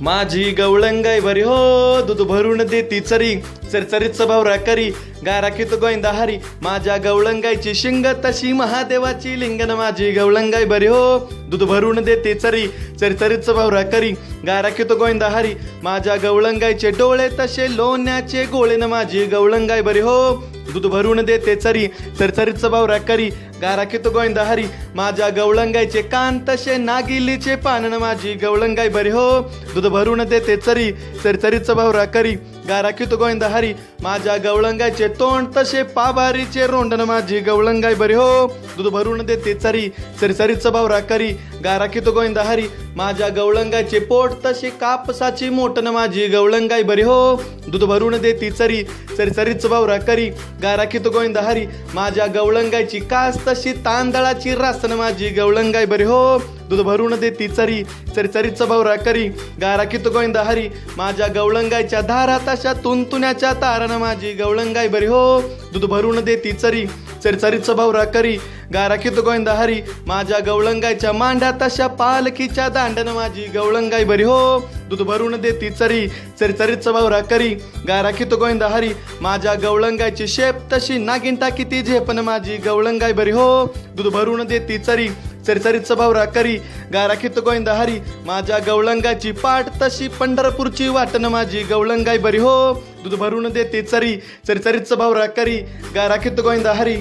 माझी गवळंगाई बरी हो दूध भरून देती चरी. चरचरीत स्वभाव राकरी गाय राखीत गोविंदा हरी. माझ्या गवळंगाईची शिंग तशी महादेवाची लिंगन माझी गवळंगाई बरी हो दूध भरून देते चरी. चरचरीत स्वभाव राकरी गाय राखीत गोविंदा हरी. माझ्या गवळंगाईचे डोळे तसे लोण्याचे गोळे न माझी गवळंगाई बरी हो दूध भरून देते चरी. चरचरीत स्वभाव राकरी गाय गोविंदा हरी माझ्या गवळंगाईचे कान तसे नागिलीचे पानन माझी गवळंगाई बरी हो. दूध भरून देते चरी. चरीच भावरा करी. गाराखित राखीत गोविंदा हरी माझ्या गवळंगाईचे तोंड तसे पाबारीचे रोंडन माझी गवळंगाई बरी हो. दूध भरून देते चरी. चरचरीत भावरा करी. गाय गोविंदा हरी माझ्या गवळंगाचे पोट तसे कापसाची मोटन माझी गवळंगाई बरी हो. दूध भरून देती चरी. चरचरीत भावरा करी. गाय राखीत गोविंदा हरी माझ्या गवळंगाईची कास तशी तांदळाची रासन माझी गवळंगाय बरी हो. दूध भरून देती चरी चरचरीत स्वभाव करी. गारा राखीत गोविंदा हरी माझ्या गवळंगायच्या धारा तशा तुनतुण्याच्या तारण माझी गवळंगाय बरी हो. दूध भरून देती चरी चरचरीत स्वभाव करी. गारा राखीत गोविंदा हरी माझ्या गवळंगायच्या मांड्या तशा पालखीच्या दांडन माझी गवळंगाय बरी हो. दूध भरून देती चरी चरचरीत स्वभाव करी गाय राखीत गोविंदा हरी. माझ्या गवळंगायची शेप तशी नागिन टाकी ती झेपन माझी गवळंगाय बरी हो. दूध भरून देती चरी चरचरीत स्वभाव करी गाय राखीत गोविंदा हरी. माझ्या गवळंगाची पाठ तशी पंढरपूरची वाटण माझी गवळंगाई बरी हो. दूध भरून देते चरी चरचरीत स्वभाव करी गाय राखीत गोविंदा हरी.